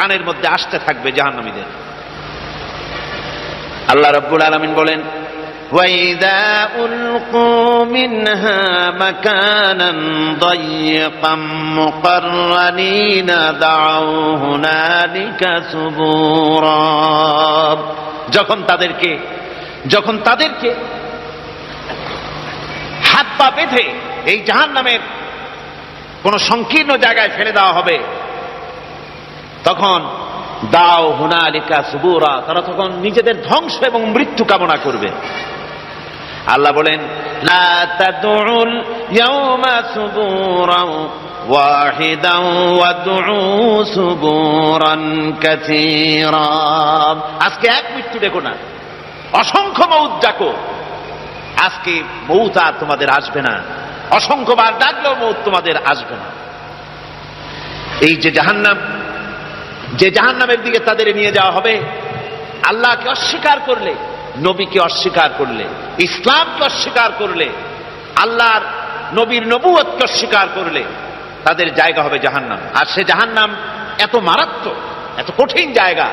কানের মধ্যে আসতে থাকবে জাহান্নামীদের আল্লাহ রব্বুল আলমিন বলেন وإذا ألقوا منها مكانا ضيقا مقرنين دعوا هنالك ثبورا যখন তাদেরকে যখন তাদেরকে হাত পা বেঁধে এই জাহান নামের কোন সংকীর্ণ জায়গায় ফেলে দেওয়া হবে তখন দাও হুনালিকা সুবুরা তারা তখন নিজেদের ধ্বংস এবং মৃত্যু কামনা করবে আল্লাহ বলেন لا تدعوا اليوم ثبورا واحدا وادعوا ثبورا كثيرا আজকে এক মৃত্যু দেখো না অসংখ্য মৌত ডাকো আজকে মৌত আর তোমাদের আসবে না অসংখ্যবার ডাকলেও মৌত তোমাদের আসবে না এই যে জাহান্নাম যে জাহান নামের দিকে তাদের নিয়ে যাওয়া হবে, আল্লাহকে অস্বীকার করলে, নবীকে অস্বীকার করলে, ইসলামকে অস্বীকার করলে, আল্লাহর নবীর নবুয়তকে অস্বীকার করলে, তাদের জায়গা হবে জাহান্নাম। আর সে জাহান্নাম এত মারাত্মক, এত কঠিন জায়গা,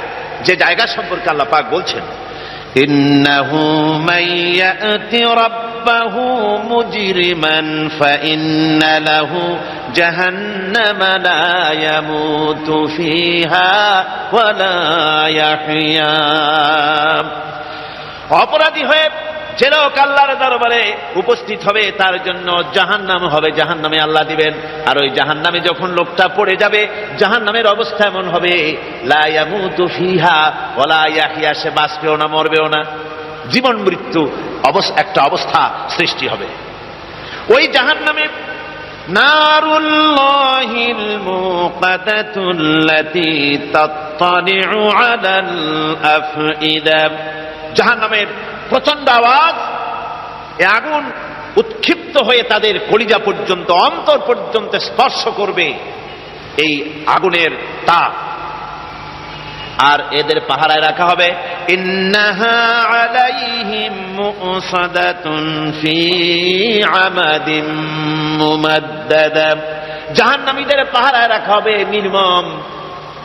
যে জায়গা সম্পর্কে আল্লাহ পাক বলছেন। إنه من يأت ربه مجرما فإن له جهنم لا يموت فيها ولا يحيا অপরাধী হয়ে যে লোক আল্লাহর দরবারে উপস্থিত হবে, তার জন্য জাহান নাম হবে জাহান নামে আল্লাহ দিবেন। আর ওই জাহান নামে যখন লোকটা পড়ে যাবে জাহান নামের অবস্থা এমন হবে সে বাঁচবেও না, মরবেও না। জীবন মৃত্যু একটা অবস্থা সৃষ্টি হবে। ওই জাহান নামে জাহান নামের প্রচণ্ড আওয়াজ, এ আগুন উৎক্ষিপ্ত হয়ে তাদের কলিজা পর্যন্ত, অন্তর পর্যন্ত স্পর্শ করবে এই আগুনের তাপ। আর এদের পাহারায় রাখা হবে জাহান নামীদের পাহারায় রাখা হবে নির্মম,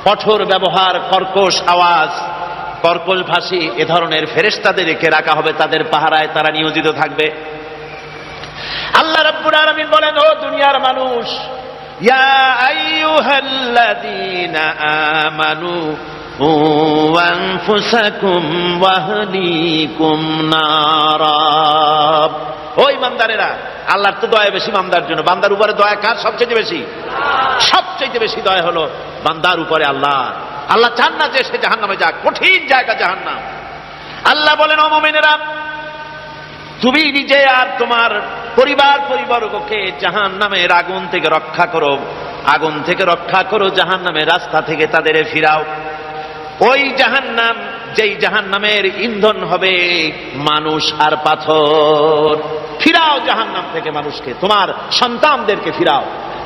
কঠোর ব্যবহার, কর্কশ আওয়াজ। কর্কশ ভাষী এ ধরনের ফেরেস্তাদের রেখে রাখা হবে, তাদের পাহারায় তারা নিয়োজিত থাকবে। আল্লাহ রাব্বুল আলমিন বলেন, ও দুনিয়ার মানুষ, ইয়া আইয়ুহাল্লাযীনা ও আল্লাহর তো দয়া বেশি বান্দার জন্য। বান্দার উপরে দয়া কার সবচেয়ে বেশি? সবচেয়ে বেশি দয়া হলো বান্দার উপরে আল্লাহ। আল্লাহ চান না যে সে জাহান্নামে যাক, কঠিন জায়গা জাহান্নাম। আল্লাহ বলেন, ও মোমেনেরা, তুমি নিজে আর তোমার পরিবার পরিবারকে জাহান নামের আগুন থেকে রক্ষা করো, আগুন থেকে রক্ষা করো জাহান নামের রাস্তা থেকে তাদের ফিরাও। ওই জাহান্নাম, যেই জাহান্নামের ইন্ধন হবে মানুষ আর পাথর। ফিরাও জাহান্নাম থেকে মানুষকে, তোমার সন্তানদেরকে ফিরাও।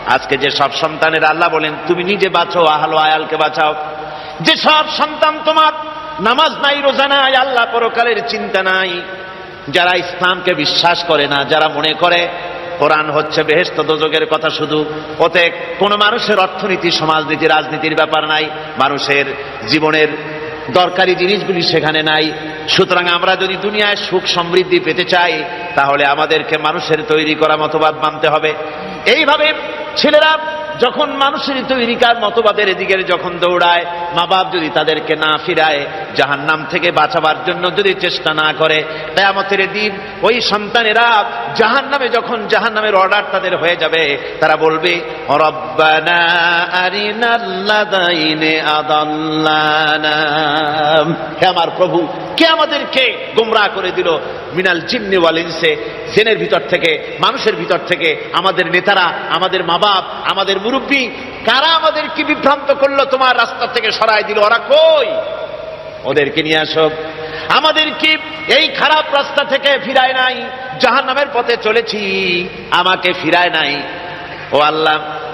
আজকে যে সব সন্তানের আল্লাহ বলেন, তুমি নিজে বাঁচো, আহলো আয়ালকে বাঁচাও। যে সব সন্তান তোমার নামাজ নাই, রোজা নাই, আল্লাহ পরকালের চিন্তা নাই। যারা ইসলামকে বিশ্বাস করে না, যারা মনে করে, কোরআন হচ্ছে বেহেস্ত দোজকের কথা শুধু। ওতে কোন মানুষের অর্থনীতি, সমাজনীতি, রাজনীতির ব্যাপার নাই, মানুষের জীবনের দরকারি জিনিসগুলি সেখানে নাই। সুতরাং আমরা যদি দুনিয়ায় সুখ সমৃদ্ধি পেতে চাই, তাহলে আমাদেরকে মানুষের তৈরি করা মতবাদ মানতে হবে। এইভাবে ছেলেরা যখন মানুষের তৈরিকার মতবাদের এদিকের যখন দৌড়ায়, মা বাপ যদি তাদেরকে না ফিরায় জাহান নাম থেকে বাঁচাবার জন্য যদি চেষ্টা না করে তেয়ামতের দিন ওই সন্তানেরা জাহান নামে যখন জাহান নামের অর্ডার তাদের হয়ে যাবে, তারা বলবে হে আমার প্রভু, কে আমাদেরকে গোমরা করে দিল? মিনাল জিমনি ওয়ালিনসে সেনের ভিতর থেকে, মানুষের ভিতর থেকে, আমাদের নেতারা, আমাদের মা বাপ, আমাদের মুরব্বী, কারা আমাদেরকে বিভ্রান্ত করল তোমার রাস্তা থেকে সরাই দিল? ওরা কই? ওদেরকে নিয়ে আসো। আমাদের কি এই খারাপ রাস্তা থেকে ফিরায় নাই, জাহান্নামের পথে চলেছি, আমাকে ফিরায় নাই। ও আল্লাহ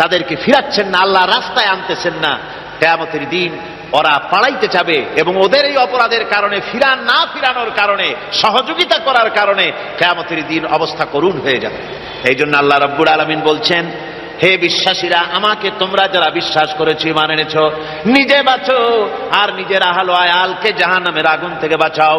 তাদেরকে ফিরাচ্ছেন না, আল্লাহ রাস্তায় আনতেছেন না। কেয়ামতের দিন ওরা পালাইতে যাবে এবং ওদের এই অপরাধের কারণে ফিরান না ফিরানোর কারণে, সহযোগিতা করার কারণে কেয়ামতের দিন অবস্থা করুণ হয়ে যাবে। এই জন্য আল্লাহ রব্বুল আলমিন বলছেন, হে বিশ্বাসীরা, আমাকে তোমরা যারা বিশ্বাস করেছি মানে এনেছ, নিজে বাঁচো, আর নিজের আহালো আয়ালকে জাহান নামের আগুন থেকে বাঁচাও।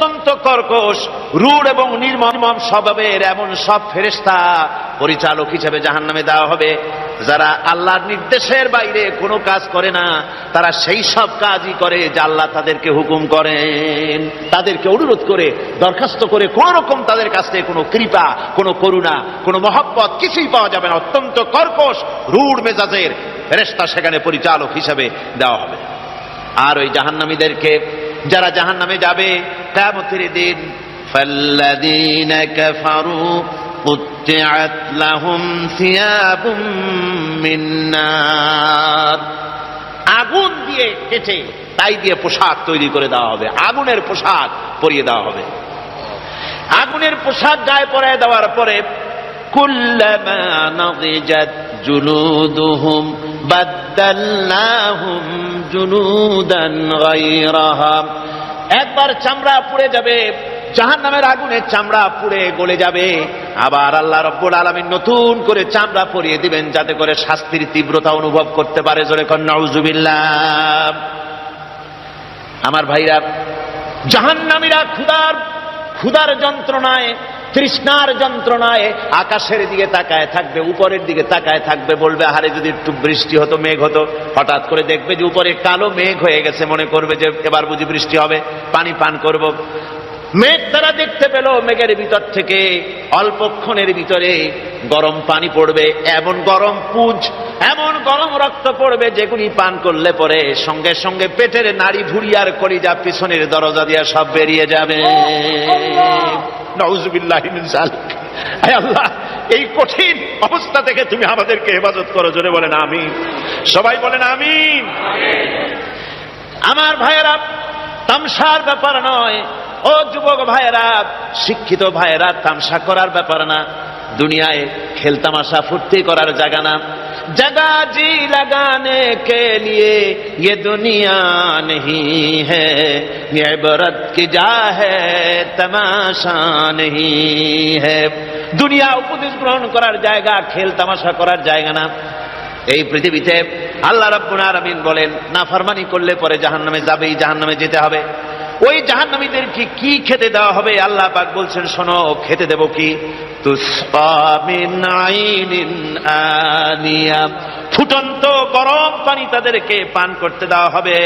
অত্যন্ত কর্কশ, রূঢ় এবং নির্মম স্বভাবের এমন সব ফেরেশতা পরিচালক হিসেবে জাহান্নামে দেওয়া হবে। যারা আল্লাহর নির্দেশের বাইরে কোনো কাজ করে না, তারা সেই সব কাজই করে যা আল্লাহ তাদেরকে হুকুম করেন। তাদেরকে অনুরোধ করে, দরখাস্ত করে কোন রকম তাদের কাছ থেকে কোনো কৃপা, কোনো করুণা, কোনো মহব্বত কিছুই পাওয়া যাবে না। অত্যন্ত কর্কশ, রূঢ় মেজাজের ফেরেশতা সেখানে পরিচালক হিসেবে দেওয়া হবে। আর ওই জাহান্নামীদেরকে যারা জাহান্নামে যাবে কেমতের দিন فالذين كفروا قطعت لهم ثياب من نار আগুন দিয়ে কেটে তাই দিয়ে পোশাক তৈরি করে দেওয়া হবে আগুনের পোশাক পরিয়ে দেওয়া হবে আগুনের পোশাক গায়ে পরায় দেওয়ার পরে কুল্লামা নদিজাত জুলুদুহুম বাদ্দাল্লাহুম জুলুদান গায়রাহা। একবার চামড়া পুড়ে যাবে জাহান নামের আগুনের চামড়া পুড়ে গলে যাবে। আবার আল্লাহ রব্বুল আলমিন নতুন করে চামড়া পরিয়ে দিবেন যাতে করে শাস্তির তীব্রতা অনুভব করতে পারে। জোরে কন্যাউজুবিল্লাহ আমার ভাইরা, জাহান্নামীরা ক্ষুদার ক্ষুদার যন্ত্রণায় তৃষ্ণার যন্ত্রণায় আকাশের দিকে তাকায় থাকবে, উপরের দিকে তাকায় থাকবে, বলবে, আহারে, যদি একটু বৃষ্টি হতো, মেঘ হতো। হঠাৎ করে দেখবে যে উপরে কালো মেঘ হয়ে গেছে, মনে করবে যে এবার বুঝি বৃষ্টি হবে, পানি পান করব। মেঘ তারা দেখতে পেল, মেঘের ভিতর থেকে অল্পক্ষণের ভিতরে গরম পানি পড়বে, এমন গরম পুঁজ, এমন গরম রক্ত পড়বে, যেগুলি পান করলে পরে সঙ্গে সঙ্গে পেটের নাড়ি ভুড়িয়ার কলিজা পিছনের দরজা দিয়া সব বেরিয়ে যাবে। আল্লাহ, এই কঠিন অবস্থা থেকে তুমি আমাদেরকে হেফাজত করো, জোরে বলেন আমি সবাই বলেন আমি আমার ভাইয়েরা, তামসার ব্যাপার নয়। ও যুবক ভাইয়েরা, শিক্ষিত ভাইয়েরা, তামসা করার ব্যাপার না। দুনিয়ায় খেলতামাশা, ফুর্তি করার জায়গা না। जगह जी लगाने के लिए ये दुनिया नहीं है ये इबरत की जा है तमाशा नहीं है দুনিয়া উপদেশ গ্রহণ করার জায়গা খেল তামাশা করার জায়গা না এই পৃথিবীতে আল্লাহ রাব্বুল আলামিন বলেন না ফরমানি করলে পরে জাহান্নামে যাবেই জাহান্নামে যেতে হবে ওই জাহান্নামীদেরকে কি খেতে দেওয়া হবে আল্লাহ পাক বলছেন শোনো খেতে দেব কি ফুটন্ত গরম পানি তাদেরকে পান করতে দেওয়া হবে।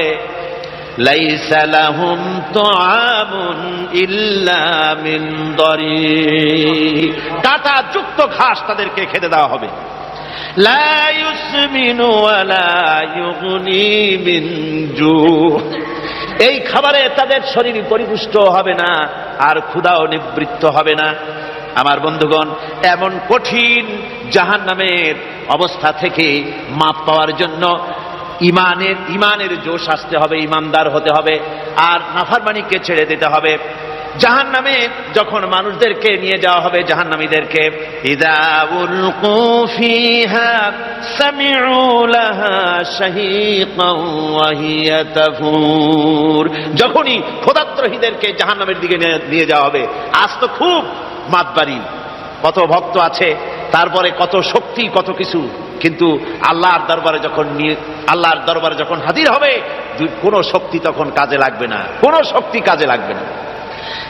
কাটা যুক্ত ঘাস তাদেরকে খেতে দেওয়া হবে। এই খাবারে তাদের শরীর পরিপুষ্ট হবে না, আর ক্ষুদাও নিবৃত্ত হবে না। আমার বন্ধুগণ, এমন কঠিন জাহান নামের অবস্থা থেকে মাপ পাওয়ার জন্য ইমানের ইমানের জোশ আসতে হবে, ইমানদার হতে হবে, আর নাফারমানিকে ছেড়ে দিতে হবে। জাহান নামে যখন মানুষদেরকে নিয়ে যাওয়া হবে হিয়া তাফুর। যখনই খোদাত্রহীদেরকে জাহান্নামের দিকে নিয়ে- নিয়ে যাওয়া হবে, আজ তো খুব মাতবাড়ি কত ভক্ত আছে, তারপরে কত শক্তি, কত কিছু। কিন্তু আল্লাহর দরবারে যখন আল্লাহর দরবারে যখন হাজির হবে কোনো শক্তি তখন কাজে লাগবে না। কোনো শক্তি কাজে লাগবে না।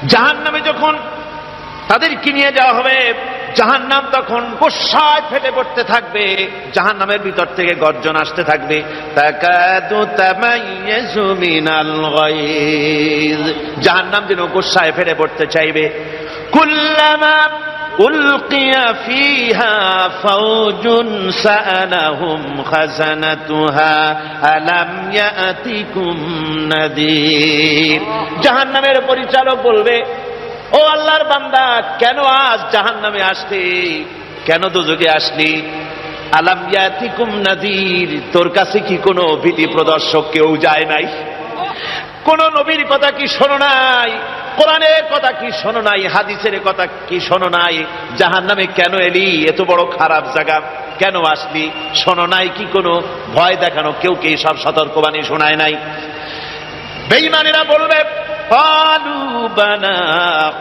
জাহান নামে যখন তাদেরকে নিয়ে যাওয়া হবে জাহান নাম তখন গোসায় ফেটে পড়তে থাকবে। জাহান নামের ভিতর থেকে গর্জন আসতে থাকবে। জাহান নাম যেন গোসায় ফেটে পড়তে চাইবে। কুল্লামা ألقي فيها فوج سألهم خزنتها ألم يأتكم نذير জাহান্নামের পরিচালক বলবে ও আল্লাহর বান্দা কেন আজ জাহান্নামে আসলি কেন দুযোগে আসলি আলাম ইয়াতিকুম নাদির তোর কাছে কি কোনো ভীতি প্রদর্শক কেউ যায় নাই কোন নবীর কথা কি শোনো নাই কোরআনের কথা কি শোনো নাই হাদিসের কথা কি শোনো নাই জাহান নামে কেন এলি এত বড় খারাপ জায়গা কেন আসলি শোনো নাই কি কোনো ভয় দেখানো কেউ কে সব সতর্কবাণী শোনায় নাই বেঈমানেরা বলবে قالوا بلى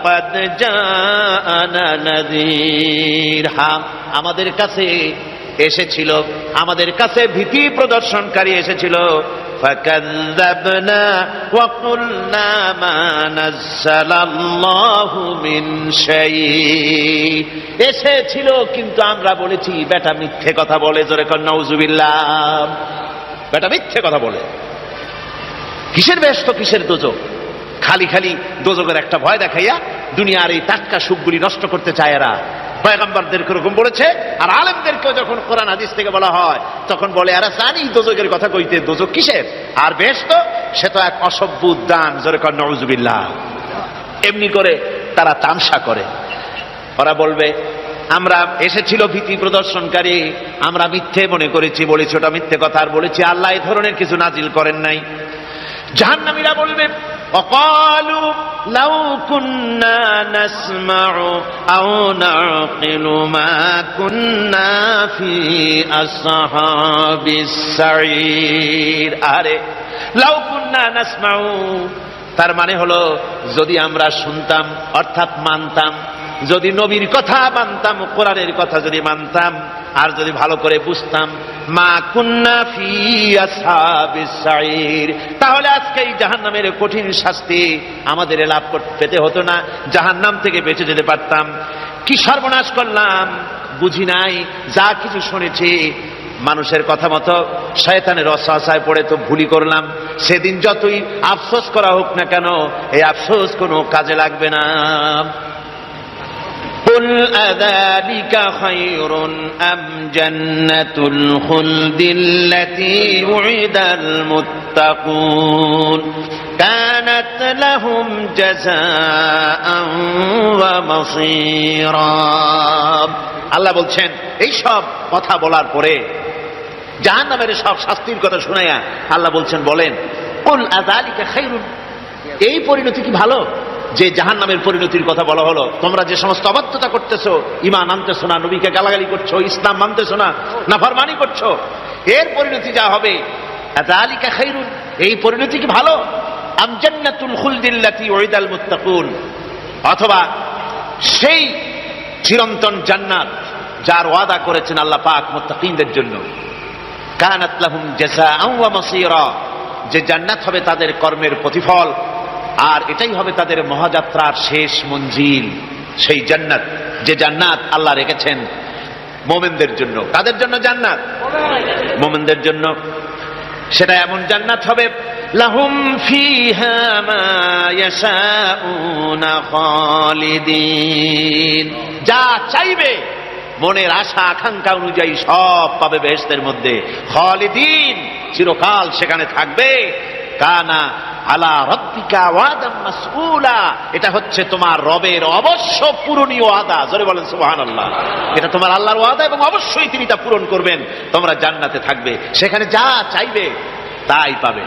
قد جاءنا نذير হ্যাঁ আমাদের কাছে এসেছিল আমাদের কাছে ভীতি প্রদর্শনকারী এসেছিল فكذبنا وقلنا ما نزل الله من شيء এসেছিল কিন্তু আমরা বলেছি বেটা মিথ্যে কথা বলে জোরে কর নাউজুবিল্লাহ বেটা মিথ্যে কথা বলে কিসের ব্যস্ত কিসের দোজক খালি খালি দোজকের একটা ভয় দেখাইয়া দুনিয়ার এই টাটকা সুখগুলি নষ্ট করতে চায় এরা পয়গম্বরদের এরকম বলেছে, আর আলেমদেরকেও যখন কোরআন হাদিস থেকে বলা হয়, তখন বলে এরা জানি দোজকের কথা কইতে দোজক কিসের? আর বেশ তো, সে তো এক অসভ্য উদ্যান, জোরে কর নজুবিল্লাহ এমনি করে তারা তামসা করে। ওরা বলবে, আমরা এসেছিল ভীতি প্রদর্শনকারী, আমরা মিথ্যে মনে করেছি, বলেছি, ওটা মিথ্যে কথা, আর বলেছি, আল্লাহ এই ধরনের কিছু নাজিল করেন নাই। জাহান্নামীরা বলবে وقالوا لو كنا نسمع أو نعقل ما كنا في أصحاب السعير আরে লাউ কুন্না নাসমাউ তার মানে হলো যদি আমরা শুনতাম অর্থাৎ মানতাম যদি নবীর কথা মানতাম কোরআনের কথা যদি মানতাম আর যদি ভালো করে বুঝতাম মা কুন্না তাহলে আজকে এই জাহান্নামের কঠিন শাস্তি আমাদের লাভ পেতে হতো না, জাহান্নাম থেকে বেঁচে যেতে পারতাম। কি সর্বনাশ করলাম, বুঝি নাই, যা কিছু শুনেছি, মানুষের কথা মতো শয়তানের অসহায় পড়ে তো ভুলি করলাম। সেদিন যতই আফসোস করা হোক না কেন, এই আফসোস কোনো কাজে লাগবে না। قل أذلك خير أم جنة الخلد التي وعد المتقون كانت لهم جزاء ومصيرا আল্লাহ বলছেন এই সব কথা বলার পরে জাহান নামের সব শাস্তির কথা শুনাইয়া আল্লাহ বলছেন বলেন কুল আযালিকা খাইরুন এই পরিণতি কি ভালো যে জাহান নামের পরিণতির কথা বলা হলো, তোমরা যে সমস্ত অবাধ্যতা করতেছো ইমান আনতেছো না, নবীকে গালাগালি করছ, ইসলাম মানতেছো না, নাফরমানি করছ, এর পরিণতি যা হবে, আযালিকা খাইরুন, এই পরিণতি কি ভালো? অথবা সেই চিরন্তন জান্নাত যার ওয়াদা করেছেন আল্লাহ পাক মুত্তাকিনদের জন্য। কানাত লাহুম জাযাআন ওয়া মাসীরা, যে জান্নাত হবে তাদের কর্মের প্রতিফল। আর এটাই হবে তাদের মহাযাত্রার শেষ মঞ্জিল, সেই জান্নাত। যে জান্নাত আল্লাহ রেখেছেন মোমেনদের জন্য। তাদের জন্য জান্নাত? মোমেনদের জন্য। সেটা এমন জান্নাত হবে, লাহুম যা চাইবে, মনের আশা, আকাঙ্ক্ষা অনুযায়ী সব পাবে বেহেশতের মধ্যে। খালিদিন চিরকাল সেখানে থাকবে। কানা আলা রব্বিকা ওয়াদাম মাসউলা। এটা হচ্ছে তোমার রবের অবশ্য পূরণীয় ওয়াদা। জোরে বলেন, সুবহানাল্লাহ। এটা তোমার আল্লাহর ওয়াদা এবং অবশ্যই তিনি তা পূরণ করবেন। তোমরা জান্নাতে থাকবে। সেখানে যা চাইবে, তাই পাবে।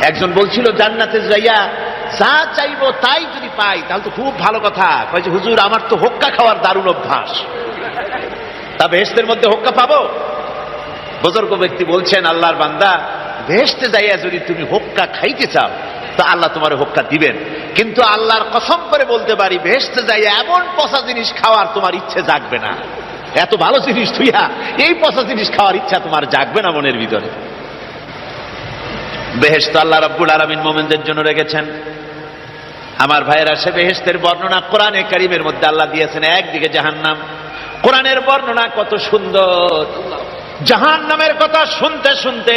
একজন বলছিল, জান্নাতে যাইয়া যা চাইব তাই যদি পাই, তাহলে তো খুব ভালো কথা। কয়েছে, হুজুর, আমার তো হোক্কা খাওয়ার দারুণ অভ্যাস। তা বেহেস্তের মধ্যে হোক্কা পাবো? বুজুর্গ ব্যক্তি বলছেন, আল্লাহর বান্দা বেহেস্তে যাইয়া যদি তুমি হোক্কা খাইতে চাও, তো আল্লাহ তোমার হোক্কা দিবেন। কিন্তু আল্লাহর কসম করে বলতে পারি বেহেস্তে যাইয়া এমন পচা জিনিস খাওয়ার তোমার ইচ্ছে জাগবে না। এত ভালো জিনিস তুইয়া, এই পচা জিনিস খাওয়ার ইচ্ছা তোমার জাগবে না মনের ভিতরে। বেহেস্ত আল্লাহ রাব্বুল আলামিন মোমেনদের জন্য রেখেছেন। আমার ভাইয়েরা, সে বেহেস্তের বর্ণনা কোরআনে কারিমের মধ্যে আল্লাহ দিয়েছেন, একদিকে জাহান্নাম। কোরআনের বর্ণনা কত সুন্দর। জাহান্নামের কথা শুনতে শুনতে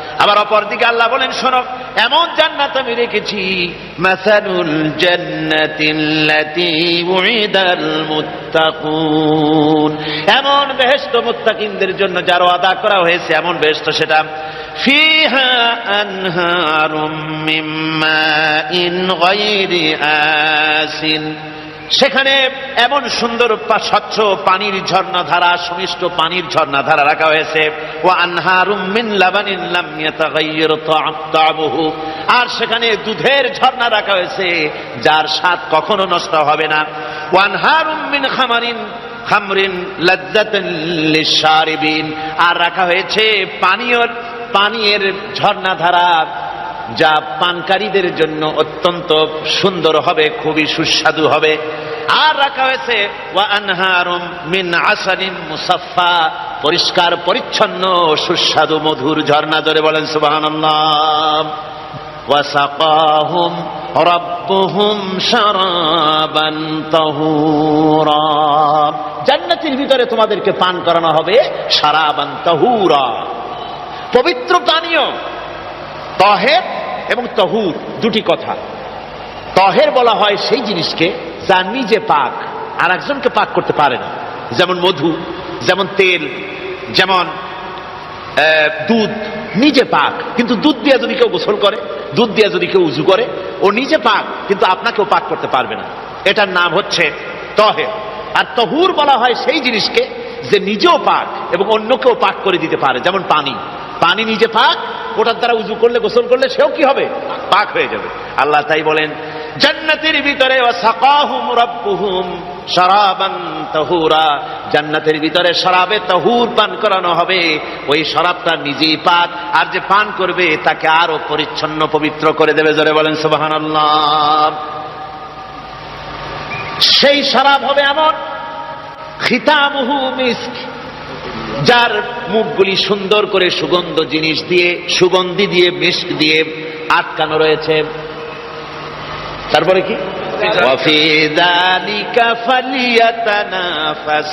আবার অপর দিকে আল্লাহ বলেন, শোনো, এমন জান্নাত আমি রেখেছি এমন বেহেশত মুত্তাকিনদের জন্য যার আদা করা হয়েছে, এমন বেহেশত সেটা, ফিহা আসিন। সেখানে এমন সুন্দর স্বচ্ছ পানির ঝর্ণাধারা, সুমিষ্ট পানির ঝর্ণাধারা রাখা হয়েছে। ও আনহারুম লাবানিন লাম ইয়াতাগায়্যার আর সেখানে দুধের ঝর্ণা রাখা হয়েছে, যার স্বাদ কখনো নষ্ট হবে না। ও আনহারুম মিন খামারিন খামরিন লাজ্জাতান আর রাখা হয়েছে পানীয় পানীয়ের ঝর্ণাধারা যা পানকারীদের জন্য অত্যন্ত সুন্দর হবে, খুবই সুস্বাদু হবে। আর রাখা হয়েছে মিন মুসাফফা, পরিষ্কার, পরিচ্ছন্ন, সুস্বাদু, মধুর ঝর্ণা। জোরে বলেন, সুবহানাল্লাহ। ওয়াসাকাহুম ভিতরে তোমাদেরকে পান করানো হবে শারাবান তাহুরা। পবিত্র পানীয়। তহের এবং তহুর দুটি কথা। তহের বলা হয় সেই জিনিসকে যা নিজে পাক, আর একজনকে পাক করতে পারে না। যেমন মধু, যেমন তেল, যেমন দুধ, নিজে পাক। কিন্তু দুধ দিয়ে যদি কেউ গোসল করে, দুধ দিয়ে যদি কেউ উজু করে, ও নিজে পাক, কিন্তু আপনাকেও পাক করতে পারবে না। এটার নাম হচ্ছে তহের। আর তহুর বলা হয় সেই জিনিসকে যে নিজেও পাক এবং অন্যকেও পাক করে দিতে পারে, যেমন পানি। পানি নিজে পাক ওটার দ্বারা উজু করলে, গোসল করলে সেও কি হবে? পাক হয়ে যাবে। আল্লাহ তাই বলেন, জান্নাতের ভিতরে জান্নাতের ভিতরে শরাবে তাহুর পান করানো হবে। ওই শরাবটা নিজেই পাক, আর যে পান করবে তাকে আরও পরিচ্ছন্ন পবিত্র করে দেবে। জোরে বলেন, সুবহানাল্লাহ। সেই শরাব হবে এমন, খিতামুহু মিস্ক। যার মুখগুলি সুন্দর করে সুগন্ধ জিনিস দিয়ে, সুগন্ধি দিয়ে মিস্ক দিয়ে আটকানো রয়েছে। তারপরে কি? وفي ذلك فليتنافس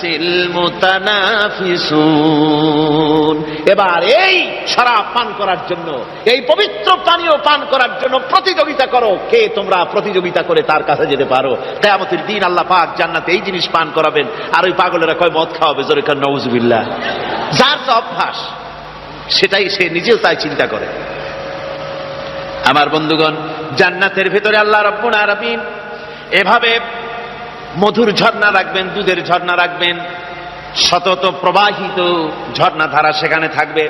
المتنافسون এবার এই শরাব পান করার জন্য এই পবিত্র পানীয় পান করার জন্য প্রতিযোগিতা করো কে তোমরা প্রতিযোগিতা করে তার কাছে যেতে পারো কেয়ামতের দিন আল্লাহ পাক জান্নাতে এই জিনিস পান করাবেন আর ওই পাগলেরা কয় মদ খাওয়াবে জোরে কার নউজুবিল্লাহ যার যা অভ্যাস সেটাই সে নিজেও তাই চিন্তা করে আমার বন্ধুগণ জান্নাতের ভেতরে আল্লাহ রব্বুল আলামিন এভাবে মধুর ঝর্ণা রাখবেন, দুধের ঝর্ণা রাখবেন। সতত প্রবাহিত ঝর্ণা ধারা সেখানে থাকবে।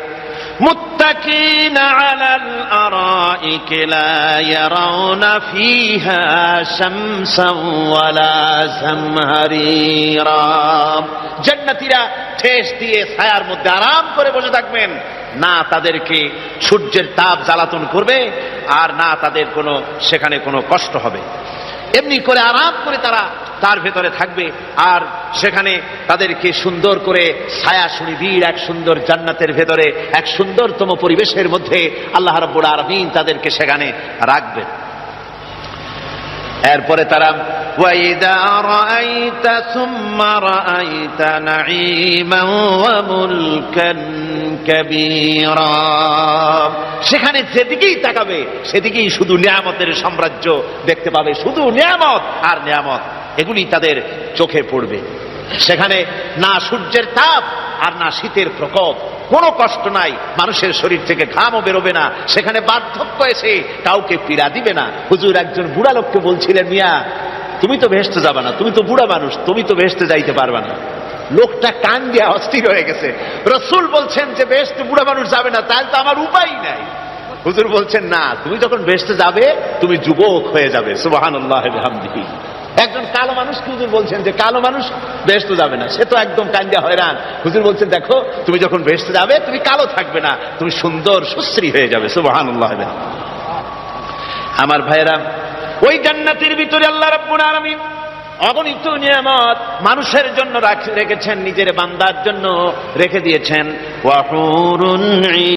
জান্নাতীরা ঠেস দিয়ে ছায়ার মধ্যে আরাম করে বসে থাকবেন। না তাদেরকে সূর্যের তাপ জ্বালাতন করবে, আর না তাদের কোনো, সেখানে কোনো কষ্ট হবে। এমনি করে আরাম করে তারা তার ভেতরে থাকবে। আর সেখানে তাদেরকে সুন্দর করে ছায়া শুনি সুনিবিড় এক সুন্দর জান্নাতের ভেতরে, এক সুন্দরতম পরিবেশের মধ্যে আল্লাহ রব্বুল আরমিন তাদেরকে সেখানে রাখবেন। এরপরে তারা وإذا رأيت ثم رأيت نعيما وملكا كبيرا সেখানে যেদিকেই তাকাবে সেদিকেই শুধু নিয়ামতের সাম্রাজ্য দেখতে পাবে শুধু নিয়ামত আর নিয়ামত এগুলি তাদের চোখে পড়বে সেখানে না সূর্যের তাপ আর না শীতের প্রকোপ কোনো কষ্ট নাই মানুষের শরীর থেকে ঘামও বেরোবে না সেখানে বার্ধক্য এসে কাউকে পীড়া দিবে না হুজুর একজন বুড়া লোককে বলছিলেন মিয়া তুমি তো ভেসতে যাবে না, তুমি তো বুড়া মানুষ, তুমি তো ভেসতে যাইতে পারবে না। লোকটা কান দিয়ে অস্থির হয়ে গেছে। রসুল বলছেন যে বেস্ট বুড়া মানুষ যাবে না, তাহলে তো আমার উপায় নাই। হুজুর বলছেন, না, তুমি যখন বেহেস্তে যাবে, তুমি যুবক হয়ে যাবে। সুবাহান একজন কালো মানুষ হুজুর বলছেন যে, কালো মানুষ বেহেস্তে যাবে না, সে তো একদম কান্দিয়া হয়রান। হুজুর বলছেন, দেখো, তুমি যখন বেহেস্তে যাবে, তুমি কালো থাকবে না, তুমি সুন্দর, সুশ্রী হয়ে যাবে। সুবাহান আমার ভাইয়েরা ওই জান্নাতির ভিতরে আল্লাহ রব্বুল আলমী অগণিত নিয়ামত মানুষের জন্য রেখেছেন, নিজের বান্দার জন্য রেখে দিয়েছেন।